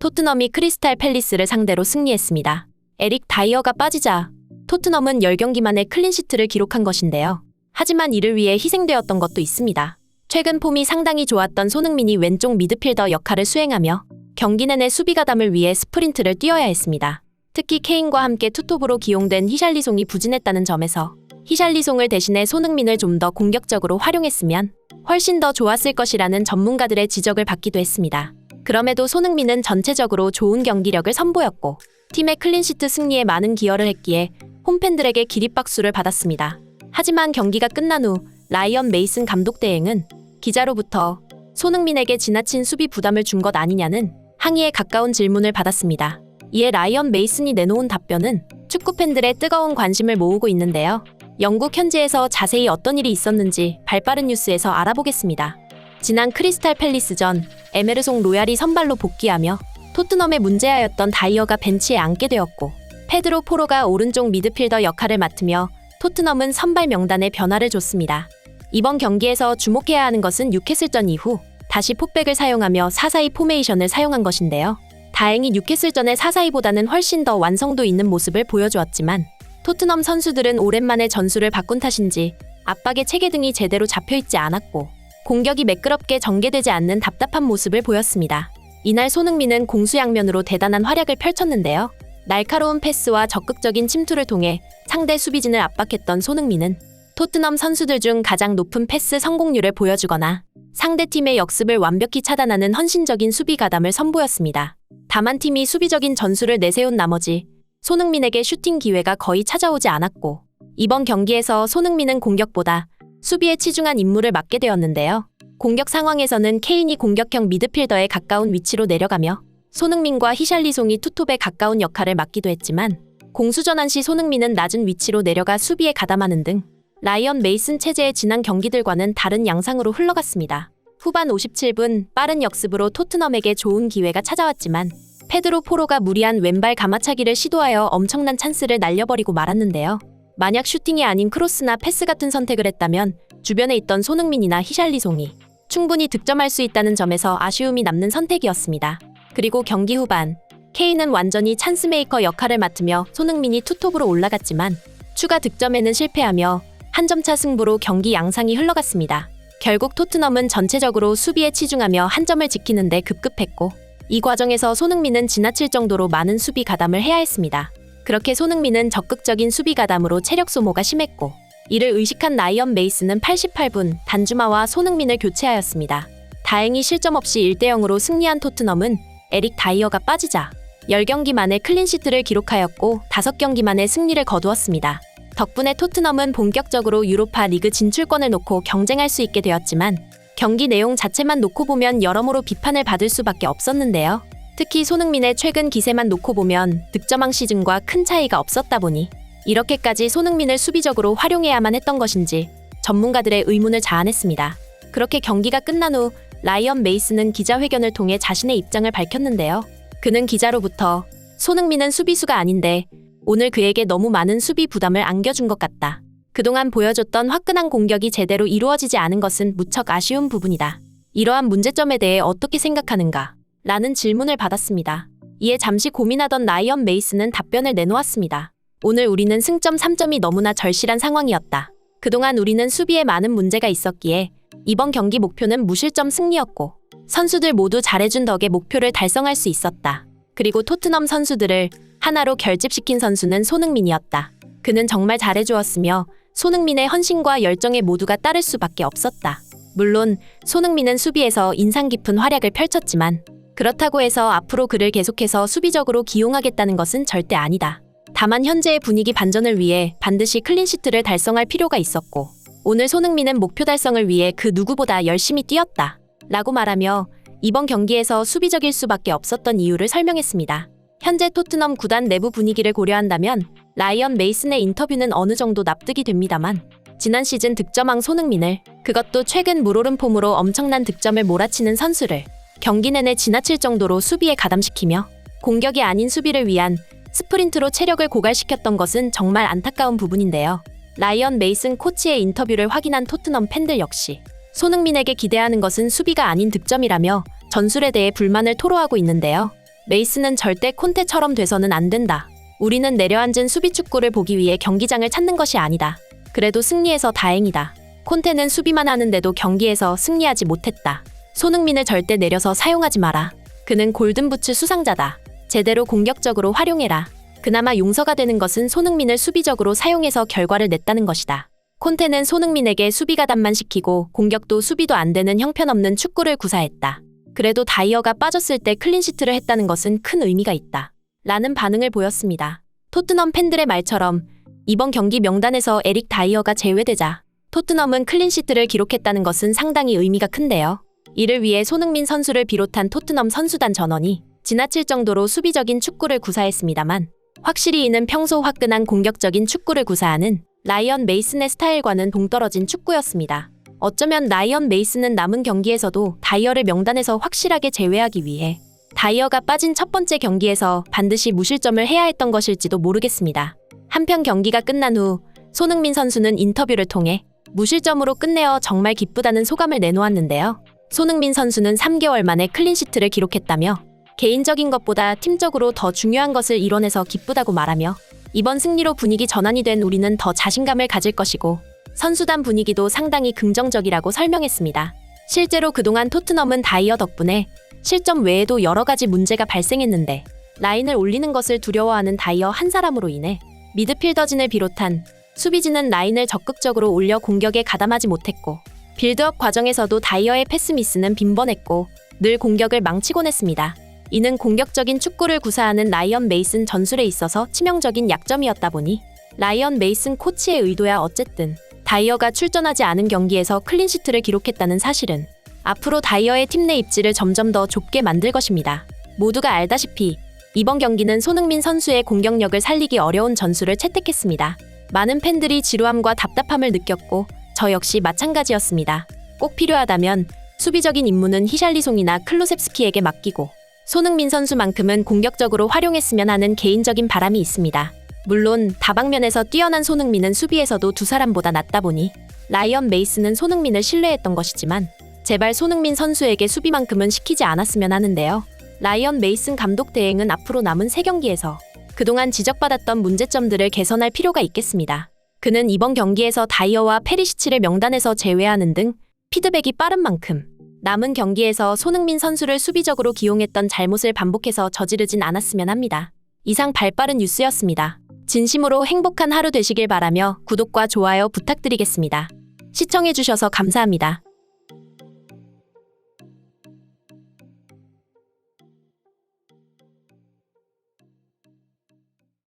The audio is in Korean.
토트넘이 크리스탈 팰리스를 상대로 승리했습니다. 에릭 다이어가 빠지자 토트넘은 10경기 만에 클린시트를 기록한 것인데요. 하지만 이를 위해 희생되었던 것도 있습니다. 최근 폼이 상당히 좋았던 손흥민이 왼쪽 미드필더 역할을 수행하며 경기 내내 수비 가담을 위해 스프린트를 뛰어야 했습니다. 특히 케인과 함께 투톱으로 기용된 히샬리송이 부진했다는 점에서 히샬리송을 대신해 손흥민을 좀 더 공격적으로 활용했으면 훨씬 더 좋았을 것이라는 전문가들의 지적을 받기도 했습니다. 그럼에도 손흥민은 전체적으로 좋은 경기력을 선보였고 팀의 클린시트 승리에 많은 기여를 했기에 홈팬들에게 기립박수를 받았습니다. 하지만 경기가 끝난 후 라이언 메이슨 감독 대행은 기자로부터 손흥민에게 지나친 수비 부담을 준 것 아니냐는 항의에 가까운 질문을 받았습니다. 이에 라이언 메이슨이 내놓은 답변은 축구 팬들의 뜨거운 관심을 모으고 있는데요. 영국 현지에서 자세히 어떤 일이 있었는지 발빠른 뉴스에서 알아보겠습니다. 지난 크리스탈 팰리스전 에메르송 로얄이 선발로 복귀하며 토트넘의 문제아였던 다이어가 벤치에 앉게 되었고 페드로 포로가 오른쪽 미드필더 역할을 맡으며 토트넘은 선발 명단에 변화를 줬습니다. 이번 경기에서 주목해야 하는 것은 뉴캐슬전 이후 다시 폭백을 사용하며 442 포메이션을 사용한 것인데요. 다행히 뉴캐슬전의 442보다는 훨씬 더 완성도 있는 모습을 보여주었지만 토트넘 선수들은 오랜만에 전술을 바꾼 탓인지 압박의 체계 등이 제대로 잡혀있지 않았고 공격이 매끄럽게 전개되지 않는 답답한 모습을 보였습니다. 이날 손흥민은 공수 양면으로 대단한 활약을 펼쳤는데요. 날카로운 패스와 적극적인 침투를 통해 상대 수비진을 압박했던 손흥민은 토트넘 선수들 중 가장 높은 패스 성공률을 보여주거나 상대 팀의 역습을 완벽히 차단하는 헌신적인 수비 가담을 선보였습니다. 다만 팀이 수비적인 전술을 내세운 나머지 손흥민에게 슈팅 기회가 거의 찾아오지 않았고 이번 경기에서 손흥민은 공격보다 수비에 치중한 임무를 맡게 되었는데요. 공격 상황에서는 케인이 공격형 미드필더에 가까운 위치로 내려가며 손흥민과 히샬리송이 투톱에 가까운 역할을 맡기도 했지만 공수전환 시 손흥민은 낮은 위치로 내려가 수비에 가담하는 등 라이언 메이슨 체제의 지난 경기들과는 다른 양상으로 흘러갔습니다. 후반 57분 빠른 역습으로 토트넘에게 좋은 기회가 찾아왔지만 페드로 포로가 무리한 왼발 가마차기를 시도하여 엄청난 찬스를 날려버리고 말았는데요. 만약 슈팅이 아닌 크로스나 패스 같은 선택을 했다면 주변에 있던 손흥민이나 히샬리송이 충분히 득점할 수 있다는 점에서 아쉬움이 남는 선택이었습니다. 그리고 경기 후반 케인은 완전히 찬스메이커 역할을 맡으며 손흥민이 투톱으로 올라갔지만 추가 득점에는 실패하며 한 점 차 승부로 경기 양상이 흘러갔습니다. 결국 토트넘은 전체적으로 수비에 치중하며 한 점을 지키는데 급급했고 이 과정에서 손흥민은 지나칠 정도로 많은 수비 가담을 해야 했습니다. 그렇게 손흥민은 적극적인 수비 가담으로 체력 소모가 심했고 이를 의식한 라이언 메이스는 88분 단주마와 손흥민을 교체하였습니다. 다행히 실점 없이 1대 0으로 승리한 토트넘은 에릭 다이어가 빠지자 10경기 만에 클린시트를 기록하였고 5경기 만에 승리를 거두었습니다. 덕분에 토트넘은 본격적으로 유로파 리그 진출권을 놓고 경쟁할 수 있게 되었지만 경기 내용 자체만 놓고 보면 여러모로 비판을 받을 수밖에 없었는데요. 특히 손흥민의 최근 기세만 놓고 보면 득점왕 시즌과 큰 차이가 없었다 보니 이렇게까지 손흥민을 수비적으로 활용해야만 했던 것인지 전문가들의 의문을 자아냈습니다. 그렇게 경기가 끝난 후 라이언 메이스는 기자회견을 통해 자신의 입장을 밝혔는데요. 그는 기자로부터 손흥민은 수비수가 아닌데 오늘 그에게 너무 많은 수비 부담을 안겨준 것 같다. 그동안 보여줬던 화끈한 공격이 제대로 이루어지지 않은 것은 무척 아쉬운 부분이다. 이러한 문제점에 대해 어떻게 생각하는가? 라는 질문을 받았습니다. 이에 잠시 고민하던 라이언 메이스는 답변을 내놓았습니다. 오늘 우리는 승점 3점이 너무나 절실한 상황이었다. 그동안 우리는 수비에 많은 문제가 있었기에 이번 경기 목표는 무실점 승리였고 선수들 모두 잘해준 덕에 목표를 달성할 수 있었다. 그리고 토트넘 선수들을 하나로 결집시킨 선수는 손흥민이었다. 그는 정말 잘해주었으며 손흥민의 헌신과 열정에 모두가 따를 수밖에 없었다. 물론 손흥민은 수비에서 인상 깊은 활약을 펼쳤지만 그렇다고 해서 앞으로 그를 계속해서 수비적으로 기용하겠다는 것은 절대 아니다. 다만 현재의 분위기 반전을 위해 반드시 클린시트를 달성할 필요가 있었고 오늘 손흥민은 목표 달성을 위해 그 누구보다 열심히 뛰었다. 라고 말하며 이번 경기에서 수비적일 수밖에 없었던 이유를 설명했습니다. 현재 토트넘 구단 내부 분위기를 고려한다면 라이언 메이슨의 인터뷰는 어느 정도 납득이 됩니다만 지난 시즌 득점왕 손흥민을 그것도 최근 물오른 폼으로 엄청난 득점을 몰아치는 선수를 경기 내내 지나칠 정도로 수비에 가담시키며 공격이 아닌 수비를 위한 스프린트로 체력을 고갈시켰던 것은 정말 안타까운 부분인데요. 라이언 메이슨 코치의 인터뷰를 확인한 토트넘 팬들 역시 손흥민에게 기대하는 것은 수비가 아닌 득점이라며 전술에 대해 불만을 토로하고 있는데요. 메이스는 절대 콘테처럼 돼서는 안 된다. 우리는 내려앉은 수비 축구를 보기 위해 경기장을 찾는 것이 아니다. 그래도 승리해서 다행이다. 콘테는 수비만 하는데도 경기에서 승리하지 못했다. 손흥민을 절대 내려서 사용하지 마라. 그는 골든부츠 수상자다. 제대로 공격적으로 활용해라. 그나마 용서가 되는 것은 손흥민을 수비적으로 사용해서 결과를 냈다는 것이다. 콘테는 손흥민에게 수비 가담만 시키고 공격도 수비도 안 되는 형편없는 축구를 구사했다. 그래도 다이어가 빠졌을 때 클린시트를 했다는 것은 큰 의미가 있다. 라는 반응을 보였습니다. 토트넘 팬들의 말처럼 이번 경기 명단에서 에릭 다이어가 제외되자 토트넘은 클린시트를 기록했다는 것은 상당히 의미가 큰데요. 이를 위해 손흥민 선수를 비롯한 토트넘 선수단 전원이 지나칠 정도로 수비적인 축구를 구사했습니다만 확실히 이는 평소 화끈한 공격적인 축구를 구사하는 라이언 메이슨의 스타일과는 동떨어진 축구였습니다. 어쩌면 라이언 메이슨은 남은 경기에서도 다이어를 명단에서 확실하게 제외하기 위해 다이어가 빠진 첫 번째 경기에서 반드시 무실점을 해야 했던 것일지도 모르겠습니다. 한편 경기가 끝난 후 손흥민 선수는 인터뷰를 통해 무실점으로 끝내어 정말 기쁘다는 소감을 내놓았는데요. 손흥민 선수는 3개월 만에 클린시트를 기록했다며 개인적인 것보다 팀적으로 더 중요한 것을 이뤄내서 기쁘다고 말하며 이번 승리로 분위기 전환이 된 우리는 더 자신감을 가질 것이고 선수단 분위기도 상당히 긍정적이라고 설명했습니다. 실제로 그동안 토트넘은 다이어 덕분에 실점 외에도 여러 가지 문제가 발생했는데 라인을 올리는 것을 두려워하는 다이어 한 사람으로 인해 미드필더진을 비롯한 수비진은 라인을 적극적으로 올려 공격에 가담하지 못했고 빌드업 과정에서도 다이어의 패스 미스는 빈번했고 늘 공격을 망치곤 했습니다. 이는 공격적인 축구를 구사하는 라이언 메이슨 전술에 있어서 치명적인 약점이었다 보니 라이언 메이슨 코치의 의도야 어쨌든 다이어가 출전하지 않은 경기에서 클린시트를 기록했다는 사실은 앞으로 다이어의 팀 내 입지를 점점 더 좁게 만들 것입니다. 모두가 알다시피 이번 경기는 손흥민 선수의 공격력을 살리기 어려운 전술을 채택했습니다. 많은 팬들이 지루함과 답답함을 느꼈고 저 역시 마찬가지였습니다. 꼭 필요하다면 수비적인 임무는 히샬리송이나 클로셉스키에게 맡기고 손흥민 선수만큼은 공격적으로 활용했으면 하는 개인적인 바람이 있습니다. 물론 다방면에서 뛰어난 손흥민은 수비에서도 두 사람보다 낫다 보니 라이언 메이스는 손흥민을 신뢰했던 것이지만 제발 손흥민 선수에게 수비만큼은 시키지 않았으면 하는데요. 라이언 메이슨 감독 대행은 앞으로 남은 세 경기에서 그동안 지적받았던 문제점들을 개선할 필요가 있겠습니다. 그는 이번 경기에서 다이어와 페리시치를 명단에서 제외하는 등 피드백이 빠른 만큼 남은 경기에서 손흥민 선수를 수비적으로 기용했던 잘못을 반복해서 저지르진 않았으면 합니다. 이상 발빠른 뉴스였습니다. 진심으로 행복한 하루 되시길 바라며 구독과 좋아요 부탁드리겠습니다. 시청해주셔서 감사합니다.